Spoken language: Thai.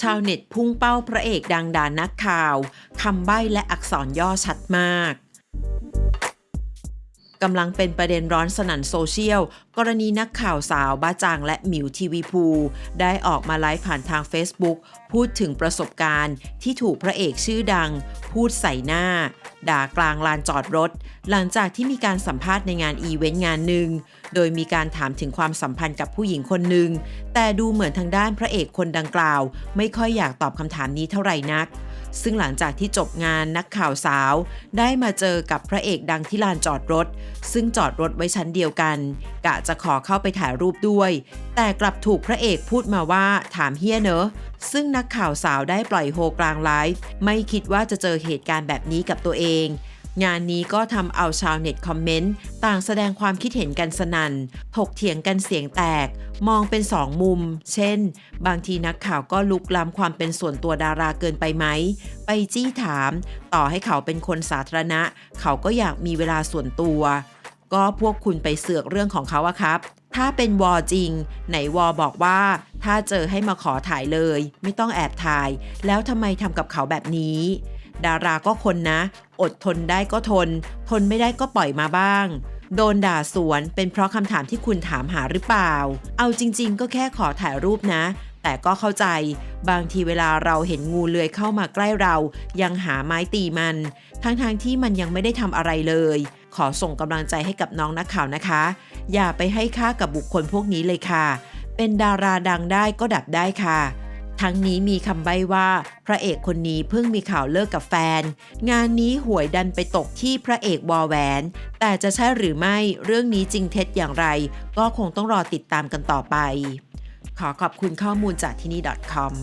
ชาวเน็ตพุ่งเป้าพระเอกดังด่านักข่าวคำใบ้และอักษรย่อชัดมาก กำลังเป็นประเด็นร้อนสนั่นโซเชียล กรณีนักข่าวสาวบ้าจางและหมิวทีวีภู ได้ออกมาไลฟ์ผ่านทาง Facebook พูดถึงประสบการณ์ที่ถูกพระเอกชื่อดัง พูดใส่หน้า ด่ากลางลานจอดรถ หลังจากที่มีการสัมภาษณ์ในงานอีเวนต์งานหนึ่ง โดยมีการถามถึงความสัมพันธ์กับผู้หญิงคนหนึ่ง แต่ดูเหมือนทางด้านพระเอกคนดังกล่าว ไม่ค่อยอยากตอบคำถามนี้เท่าไหร่นัก ซึ่งหลังจากที่จบงานนักข่าวสาว ได้มาเจอกับพระเอกดังที่ลานจอดรถ ซึ่งจอดรถไว้ชั้นเดียวกัน กะจะขอเข้าไปถ่ายรูปด้วย แต่กลับถูกพระเอกพูดมาว่าถามเฮียเนอะซึ่งนักข่าวสาวได้ปล่อยโฮกลางไลฟ์ไม่คิดว่าจะเจอเหตุการณ์แบบนี้กับตัวเอง งานนี้ก็ทำเอาชาวเน็ตคอมเมนต์ต่างแสดงความคิดเห็นกันสนัน่น ถกเถียงกันเสียงแตก มองเป็นสองมุม เช่น บางทีนักข่าวก็ลุกล้ำความเป็นส่วนตัวดาราเกินไปไหม ไปจี้ถาม ต่อให้เขาเป็นคนสาธารณะ เขาก็อยากมีเวลาส่วนตัว ก็พวกคุณไปเสือกเรื่องของเขาอะครับ ถ้าเป็นวอจริง ไหนวอบอกว่า ถ้าเจอให้มาขอถ่ายเลย ไม่ต้องแอบถ่าย แล้วทำไมทำกับเขาแบบนี้ ดาราก็คนนะ อดทนได้ก็ทน ทนไม่ได้ก็ปล่อยมาบ้าง โดนด่าสวนเป็นเพราะคำถามที่คุณถามหาหรือเปล่า เอาจริง ๆ ก็แค่ขอถ่ายรูปนะ แต่ก็เข้าใจ บางทีเวลาเราเห็นงูเลื้อยเข้ามาใกล้เรา ยังหาไม้ตีมัน ทั้งๆทที่มันยังไม่ได้ทำอะไรเลย ขอส่งกำลังใจให้กับน้องนักข่าวนะคะ อย่าไปให้ค่ากับบุคคลพวกนี้เลยค่ะ เป็นดาราดังได้ก็ดับได้ค่ะ ทั้งนี้มีคำใบ้ว่า พระเอกคนนี้เพิ่งมีข่าวเลิกกับแฟน งานนี้หวยดันไปตกที่พระเอกวอแหวน แต่จะใช่หรือไม่เรื่องนี้จริงเท็จอย่างไร ก็คงต้องรอติดตามกันต่อไป ขอขอบคุณข้อมูลจากที่นี่ .com